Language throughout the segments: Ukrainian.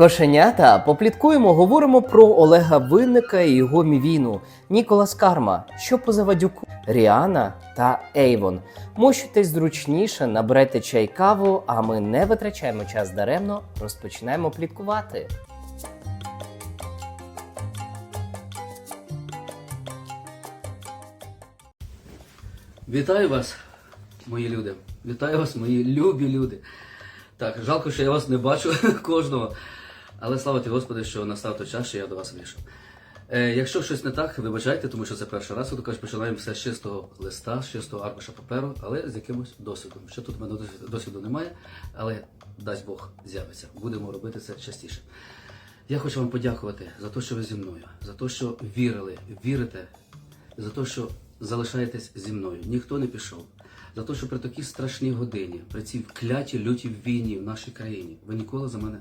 Кошенята, попліткуємо, говоримо про Олега Винника і його мівіну, Ніколас Карма, що по Завадюку, Ріана та Ейвон. Мощуйтесь зручніше, наберете чай каву, а ми не витрачаємо час даремно, розпочинаємо пліткувати. Вітаю вас, мої люди. Вітаю вас, мої любі люди. Так, жалко, що я вас не бачу кожного. Але слава ті Господи, що настав той час, що я до вас вийшов. Е, якщо щось не так, вибачайте, тому що це перший раз, то кажуть, починаємо все з чистого листа, з чистого аркуша паперу, але з якимось досвідом. Що тут в мене досвіду- немає, але дасть Бог з'явиться. Будемо робити це частіше. Я хочу вам подякувати за те, що ви зі мною, за те, що вірили, вірите, за те, що залишаєтесь зі мною. Ніхто не пішов. За те, що при такій страшній годині, при цій клятій лютій війні в нашій країні, ви ніколи за мене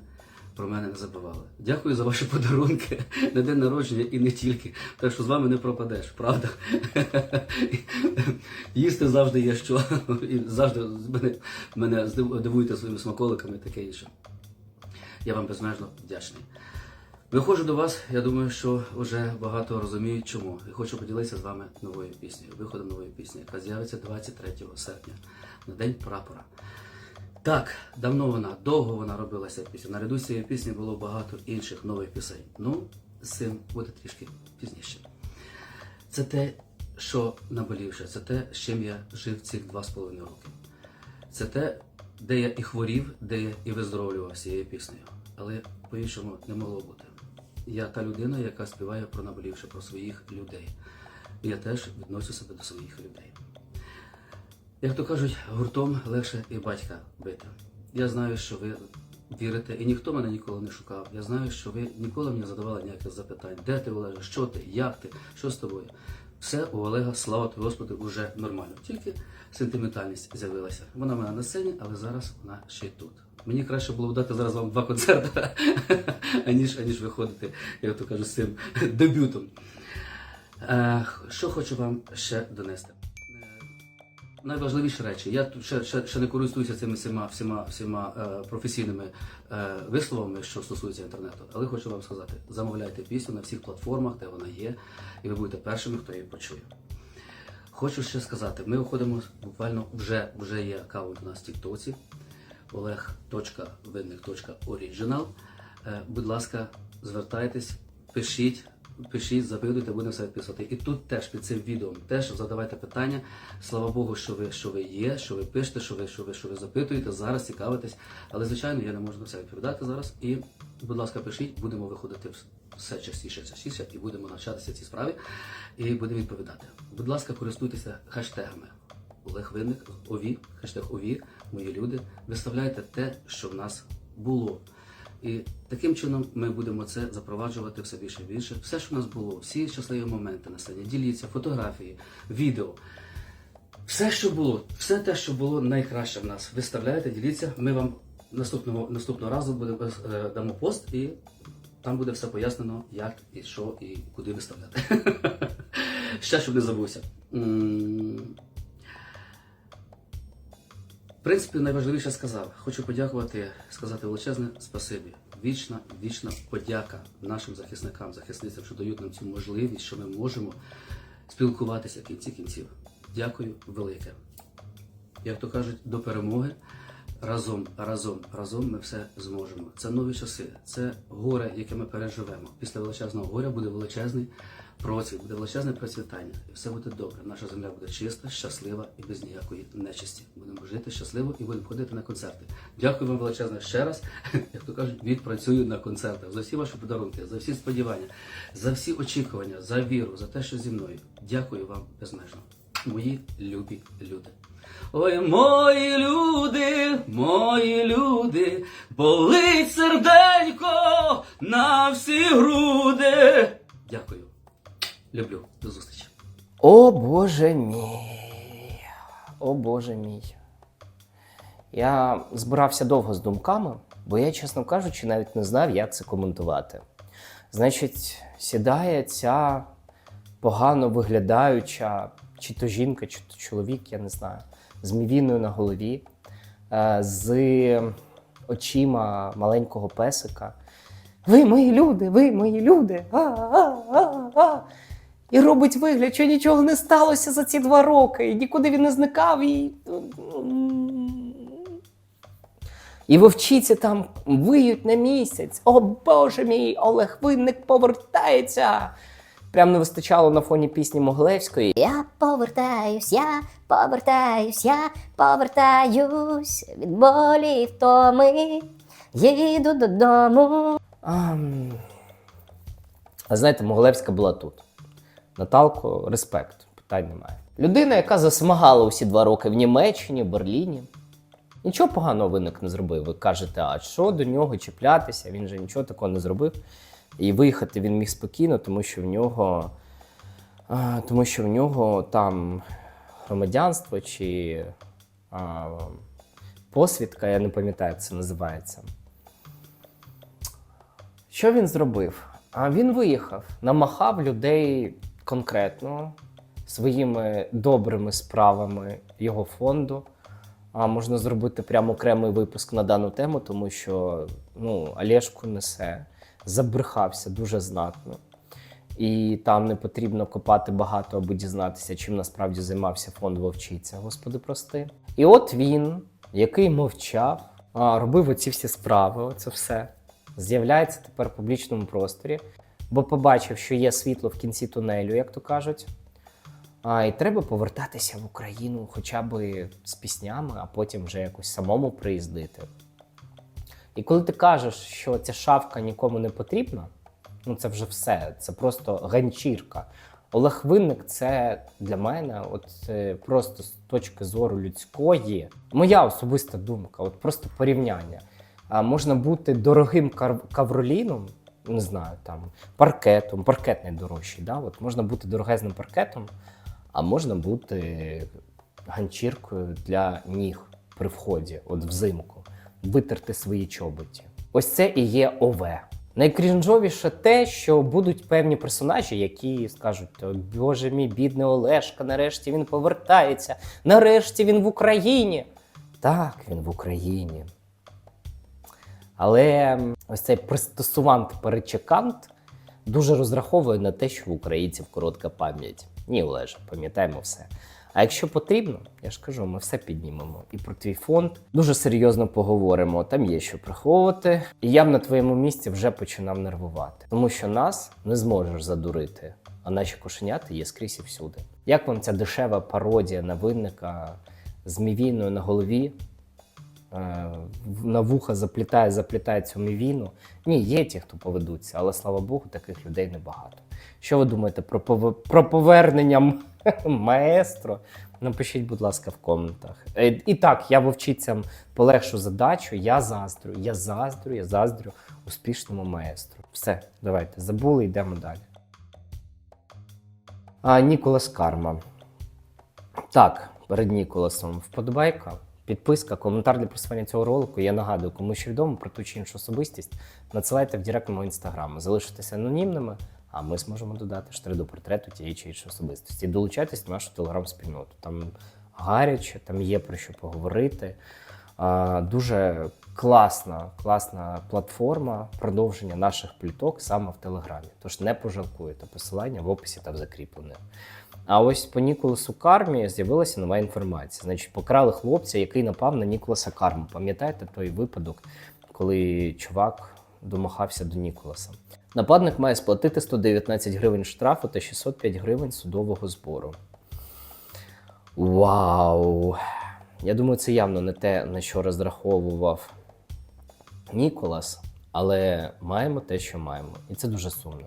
про мене не забували. Дякую за ваші подарунки на день народження і не тільки. Так що з вами не пропадеш, правда? Їсти завжди є що. І завжди мене, мене дивуєте своїми смаколиками і таке інше. Я вам безмежно вдячний. Виходжу до вас, я думаю, що вже багато розуміють чому. І хочу поділитися з вами новою піснею, виходом нової пісні, яка з'явиться 23 серпня, на День прапора. Так, давно вона, довго вона робилася пісня. Наряду з цією пісні було багато інших нових пісень. Ну, з цим буде трішки пізніше. Це те, що наболівше, це те, з чим я жив цих два з половиною роки. Це те, де я і хворів, де я і виздоровлював цією піснею. Але по-іншому не могло бути. Я та людина, яка співає про наболівше, про своїх людей. Я теж відношу себе до своїх людей. Як то кажуть, гуртом легше і батька бити. Я знаю, що ви вірите, і ніхто мене ніколи не шукав. Я знаю, що ви ніколи мені задавали ніяких запитань. Де ти, Олеже, що ти, як ти, що з тобою? Все у Олега, слава тобі, Господи, вже нормально. Тільки сентиментальність з'явилася. Вона в мене на сцені, але зараз вона ще й тут. Мені краще було дати зараз вам два концерти, аніж, аніж виходити, як то кажуть, з цим дебютом. Е, що хочу вам ще донести. Найважливіші речі. Я ще, ще, ще не користуюся цими всіма, всіма, всіма е, професійними е, висловами, що стосуються інтернету, але хочу вам сказати: замовляйте пісню на всіх платформах, де вона є, і ви будете першими, хто її почує. Хочу ще сказати, ми виходимо буквально вже, вже є аккаунт у нас в Тіктоці oleg.vinник.original. Е, Будь ласка, звертайтесь, пишіть, пишіть, запитуйте, будемо все відписувати. І тут теж під цим відео теж задавайте питання. Слава Богу, що ви, що ви є, що ви пишете, що ви, що ви, що ви запитуєте, зараз цікавитесь. Але, звичайно, я не можу на все відповідати зараз. І, будь ласка, пишіть, будемо виходити все частіше, частіше, і будемо навчатися цій справі, і будемо відповідати. Будь ласка, користуйтеся хештегами. Олег ОВІ, хештег ОВІ, мої люди. Виставляйте те, що в нас було. І таким чином ми будемо це запроваджувати все більше і більше. Все, що в нас було, всі щасливі моменти на сцені, діліться, фотографії, відео. Все, що було, все те, що було найкраще в нас, виставляйте, діліться. Ми вам наступного, наступного разу будемо, е, дамо пост і там буде все пояснено, як і що і куди виставляти. Ще щоб не забувся. Принципі, найважливіше сказав. Хочу подякувати, сказати величезне спасибі. Вічна, вічна подяка нашим захисникам, захисницям, що дають нам цю можливість, що ми можемо спілкуватися в кінці кінців. Дякую велике. Як то кажуть, до перемоги. Разом, разом, разом ми все зможемо. Це нові часи, це горе, яке ми переживемо. Після величезного горя буде величезний процвіт, буде величезне процвітання. І все буде добре. Наша земля буде чиста, щаслива і без ніякої нечисті. Будемо жити щасливо і будемо ходити на концерти. Дякую вам величезне ще раз. Як то кажуть, відпрацюю на концертах за всі ваші подарунки, за всі сподівання, за всі очікування, за віру, за те, що зі мною. Дякую вам безмежно, мої любі люди. Ой, мої люди, мої люди, болить серденько на всі груди. Дякую. Люблю. До зустрічі. О Боже мій. О Боже мій. Я збирався довго з думками, бо я, чесно кажучи, навіть не знав, як це коментувати. Значить, сідає ця погано виглядаюча, чи то жінка, чи то чоловік, я не знаю, з мівіною на голові, е, з очима маленького песика. Ви мої люди, ви мої люди. А, а, а, а. І робить вигляд, що нічого не сталося за ці два роки, і нікуди він не зникав. І, і вовчиці там виють на місяць. О Боже мій, Олег Винник повертається. Прям не вистачало на фоні пісні Моглевської. Я повертаюсь, я повертаюсь, я повертаюсь від болі й втоми. Їду додому. А, а знаєте, Моглевська була тут. Наталко, респект, питань немає. Людина, яка засмагала усі два роки в Німеччині, Берліні. Нічого поганого виник не зробив. Ви кажете, а що до нього чіплятися? Він же нічого такого не зробив. І виїхати він міг спокійно, тому що в нього, тому що в нього там громадянство чи а, посвідка, я не пам'ятаю, як це називається. Що він зробив? А він виїхав, намахав людей конкретно своїми добрими справами його фонду. А можна зробити прямо окремий випуск на дану тему, тому що ну, Олешку несе, забрехався дуже знатно. І там не потрібно копати багато, аби дізнатися, чим насправді займався фонд Вовчиця, господи прости. І от він, який мовчав, робив оці всі справи, оце все, з'являється тепер в публічному просторі, бо побачив, що є світло в кінці тунелю, як то кажуть. А, і треба повертатися в Україну хоча б з піснями, а потім вже якось самому приїздити. І коли ти кажеш, що ця шавка нікому не потрібна, ну це вже все, це просто ганчірка. Олег Винник це для мене, от е, просто з точки зору людської, моя особиста думка, от просто порівняння. А можна бути дорогим кавроліном, не знаю, там паркетом, паркет найдорожчий, да? от можна бути дорогезним паркетом, а можна бути ганчіркою для ніг при вході, от взимку, витерти свої чоботі. Ось це і є ОВ. Найкрінжовіше те, що будуть певні персонажі, які скажуть: «О, Боже мій бідний Олешка, нарешті він повертається, нарешті він в Україні. Так, він в Україні. Але ось цей пристосувант-перечекант дуже розраховує на те, що в українців коротка пам'ять. Ні, Олеже, пам'ятаємо все. А якщо потрібно, я ж кажу, ми все піднімемо. І про твій фонд дуже серйозно поговоримо. Там є що приховувати. І я б на твоєму місці вже починав нервувати, тому що нас не зможеш задурити, а наші кошенята є скрізь і всюди. Як вам ця дешева пародія на винника з мівіною на голові? Е, на вуха заплітає, заплітає цю мівіну. Ні, є ті, хто поведуться, але слава Богу, таких людей небагато. Що ви думаєте про, пове- про повернення маестро? Напишіть, будь ласка, в коментах. Е, І так, я вовчицям полегшу задачу. Я заздрю, я заздрю, я заздрю успішному маестру. Все, давайте забули, йдемо далі. А, Ніколас Карма. Так, перед Ніколасом вподобайка, підписка, коментар для просування цього ролику. Я нагадую, кому що відомо про ту чи іншу особистість, надсилайте в директ мого інстаграму. Залишитися анонімними, а ми зможемо додати штри до портрету тієї чи іншої особистості. І долучайтесь до нашу телеграм-спільноту. Там гаряче, там є про що поговорити. Дуже класна, класна платформа продовження наших пліток саме в Телеграмі. Тож не пожалкуєте посилання в описі та в закріплених. А ось по Ніколасу Кармі з'явилася нова інформація. Значить, покрали хлопця, який напав на Ніколаса Карму. Пам'ятаєте той випадок, коли чувак домахався до Ніколаса? Нападник має сплатити 119 гривень штрафу та 605 гривень судового збору. Вау! Я думаю, це явно не те, на що розраховував Ніколас, але маємо те, що маємо. І це дуже сумно.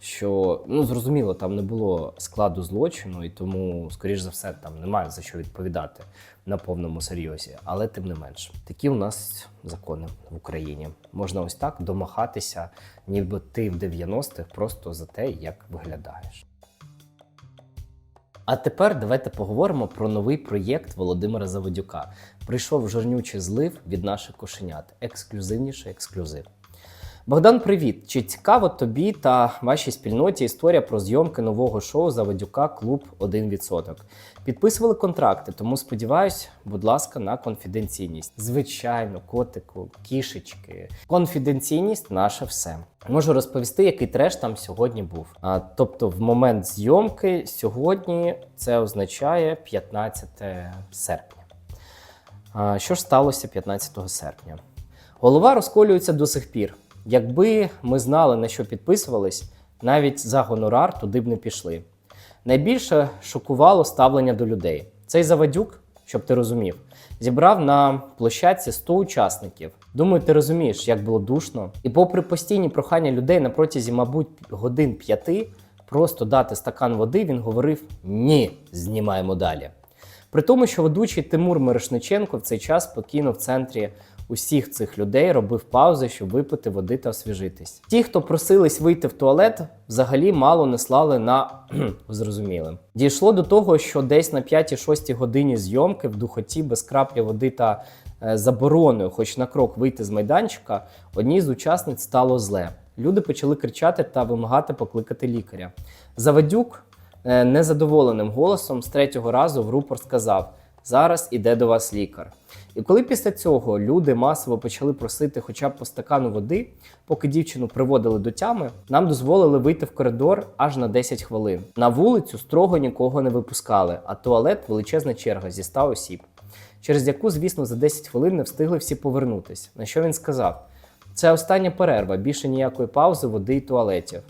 Що, ну, зрозуміло, там не було складу злочину, і тому, скоріш за все, там немає за що відповідати на повному серйозі. Але тим не менш, такі у нас закони в Україні. Можна ось так домахатися, ніби ти в 90-х просто за те, як виглядаєш. А тепер давайте поговоримо про новий проєкт Володимира Заводюка. Прийшов жирнючий злив від наших кошенят. Ексклюзивніший ексклюзив. Богдан, привіт! Чи цікаво тобі та вашій спільноті історія про зйомки нового шоу Заводюка Клуб 1%? Підписували контракти, тому сподіваюсь, будь ласка, на конфіденційність. Звичайно, котику, кішечки. Конфіденційність наше все. Можу розповісти, який треш там сьогодні був. А, тобто, в момент зйомки сьогодні це означає 15 серпня. А, Що ж сталося 15 серпня? Голова розколюється до сих пір. Якби ми знали, на що підписувались, навіть за гонорар туди б не пішли. Найбільше шокувало ставлення до людей. Цей завадюк, щоб ти розумів, зібрав на площадці 100 учасників. Думаю, ти розумієш, як було душно. І попри постійні прохання людей на протязі, мабуть, годин п'яти, просто дати стакан води, він говорив: ні, знімаємо далі. При тому, що ведучий Тимур Мирошниченко в цей час спокійно в центрі усіх цих людей робив паузи, щоб випити води та освіжитись. Ті, хто просились вийти в туалет, взагалі мало не слали на зрозумілим. Дійшло до того, що десь на 5-6 годині зйомки в духоті без краплі води та е, забороною, хоч на крок вийти з майданчика, одній з учасниць стало зле. Люди почали кричати та вимагати покликати лікаря. Завадюк е, незадоволеним голосом з третього разу в рупор сказав: Зараз іде до вас лікар. І коли після цього люди масово почали просити хоча б по стакану води, поки дівчину приводили до тями, нам дозволили вийти в коридор аж на 10 хвилин. На вулицю строго нікого не випускали, а туалет величезна черга зі 100 осіб, через яку, звісно, за 10 хвилин не встигли всі повернутись. На що він сказав? Це остання перерва, більше ніякої паузи, води і туалетів.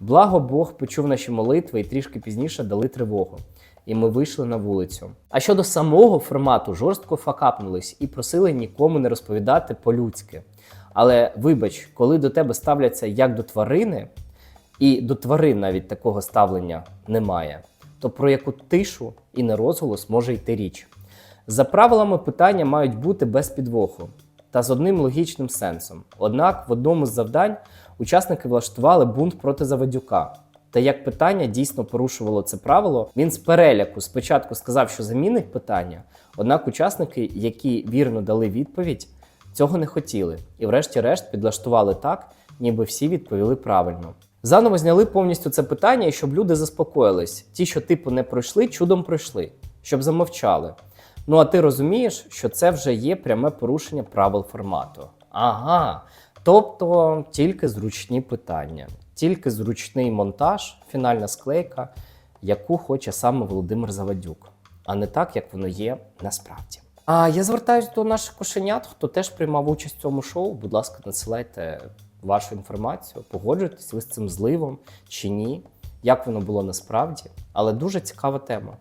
Благо Бог почув наші молитви і трішки пізніше дали тривогу. І ми вийшли на вулицю. А щодо самого формату, жорстко факапнулись і просили нікому не розповідати по-людськи. Але вибач, коли до тебе ставляться як до тварини, і до тварин навіть такого ставлення немає, то про яку тишу і нерозголос може йти річ. За правилами питання мають бути без підвоху та з одним логічним сенсом. Однак в одному з завдань учасники влаштували бунт проти Завадюка. Та як питання дійсно порушувало це правило, він з переляку спочатку сказав, що замінить питання, однак учасники, які вірно дали відповідь, цього не хотіли, і врешті-решт підлаштували так, ніби всі відповіли правильно. Заново зняли повністю це питання, і щоб люди заспокоїлись. Ті, що типу не пройшли, чудом пройшли, щоб замовчали. Ну а ти розумієш, що це вже є пряме порушення правил формату. Ага. Тобто тільки зручні питання, тільки зручний монтаж, фінальна склейка, яку хоче саме Володимир Завадюк, а не так, як воно є насправді. А я звертаюся до наших кошенят, хто теж приймав участь в цьому шоу. Будь ласка, надсилайте вашу інформацію, погоджуєтесь ви з цим зливом чи ні, як воно було насправді. Але дуже цікава тема.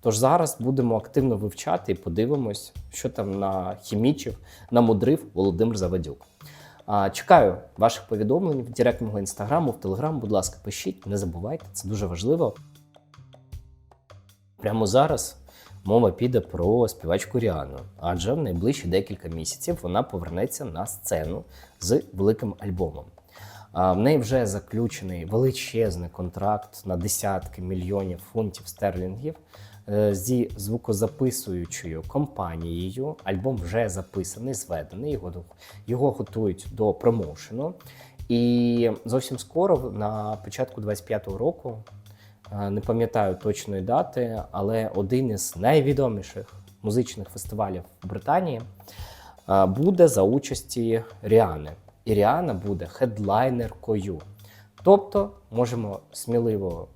Тож зараз будемо активно вивчати і подивимось, що там на хімічів намудрив Володимир Завадюк. Чекаю ваших повідомлень в директ інстаграму, в телеграм. Будь ласка, пишіть, не забувайте, це дуже важливо. Прямо зараз мова піде про співачку Ріану, адже в найближчі декілька місяців вона повернеться на сцену з великим альбомом. В неї вже заключений величезний контракт на десятки мільйонів фунтів стерлінгів зі звукозаписуючою компанією. Альбом вже записаний, зведений. Його, його готують до промоушену. І зовсім скоро, на початку 25-го року, е, не пам'ятаю точної дати, але один із найвідоміших музичних фестивалів в Британії е, буде за участі Ріани. І Ріана буде хедлайнеркою. Тобто можемо сміливо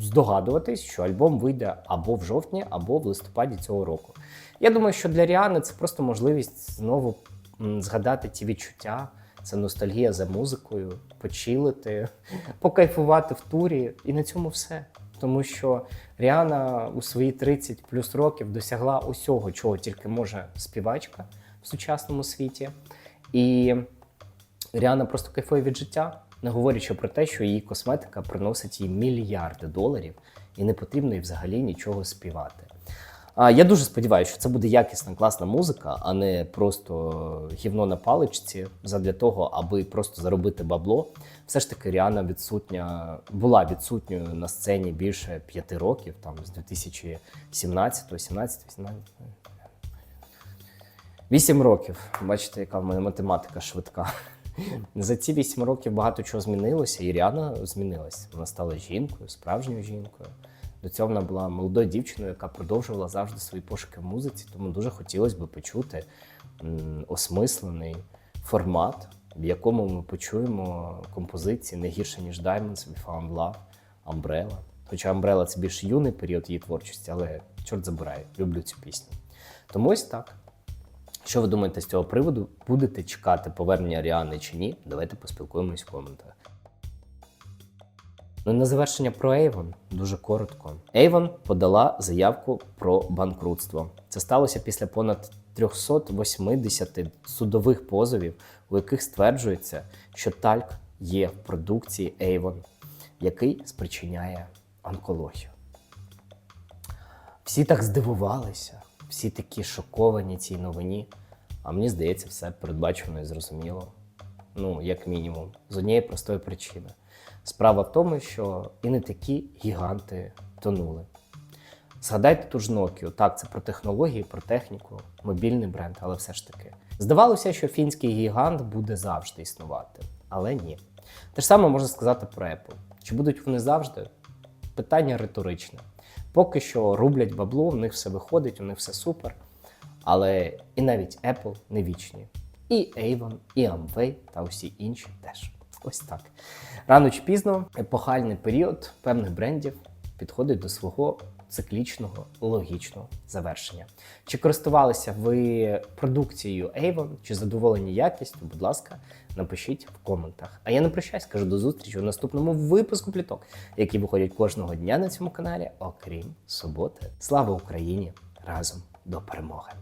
здогадуватись, що альбом вийде або в жовтні, або в листопаді цього року. Я думаю, що для Ріани це просто можливість знову згадати ті відчуття. Це ностальгія за музикою, почилити, покайфувати в турі, і на цьому все. Тому що Ріана у свої 30 плюс років досягла усього, чого тільки може співачка в сучасному світі. І Ріана просто кайфує від життя, не говорячи про те, що її косметика приносить їй мільярди доларів, і не потрібно їй взагалі нічого співати. А я дуже сподіваюся, що це буде якісна, класна музика, а не просто гівно на паличці задля того, аби просто заробити бабло. Все ж таки, Ріана відсутня була відсутньою на сцені більше п'яти років, там з 2017, 17, 18. Вісім років. Бачите, яка в мене математика швидка. За ці вісім років багато чого змінилося, і Ріана змінилась. Вона стала жінкою, справжньою жінкою. До цього вона була молодою дівчиною, яка продовжувала завжди свої пошуки в музиці, тому дуже хотілося б почути осмислений формат, в якому ми почуємо композиції не гірше, ніж Diamonds, We Found Love, Umbrella. Хоча Umbrella – це більш юний період її творчості, але чорт забирає, люблю цю пісню. Тому ось так. Що ви думаєте з цього приводу? Будете чекати повернення Ріани чи ні? Давайте поспілкуємось в коментарях. Ну і на завершення про Avon дуже коротко. Avon подала заявку про банкрутство. Це сталося після понад 380 судових позовів, у яких стверджується, що тальк є в продукції Avon, який спричиняє онкологію. Всі так здивувалися, всі такі шоковані цій новині. А мені здається, все передбачено і зрозуміло. Ну, як мінімум, з однієї простої причини. Справа в тому, що і не такі гіганти тонули. Згадайте ту ж Nokia. Так, це про технології, про техніку, мобільний бренд, але все ж таки. Здавалося, що фінський гігант буде завжди існувати, але ні. Те ж саме можна сказати про Apple. Чи будуть вони завжди? Питання риторичне. Поки що рублять бабло, в них все виходить, у них все супер. Але і навіть Apple не вічні. І Avon, і Amway та усі інші теж. Ось так. Рано чи пізно епохальний період певних брендів підходить до свого циклічного логічного завершення. Чи користувалися ви продукцією Avon, чи задоволені якістю? Будь ласка, напишіть в коментах. А я не прощаюсь, кажу до зустрічі у наступному випуску пліток, які виходять кожного дня на цьому каналі, окрім суботи. Слава Україні! Разом до перемоги!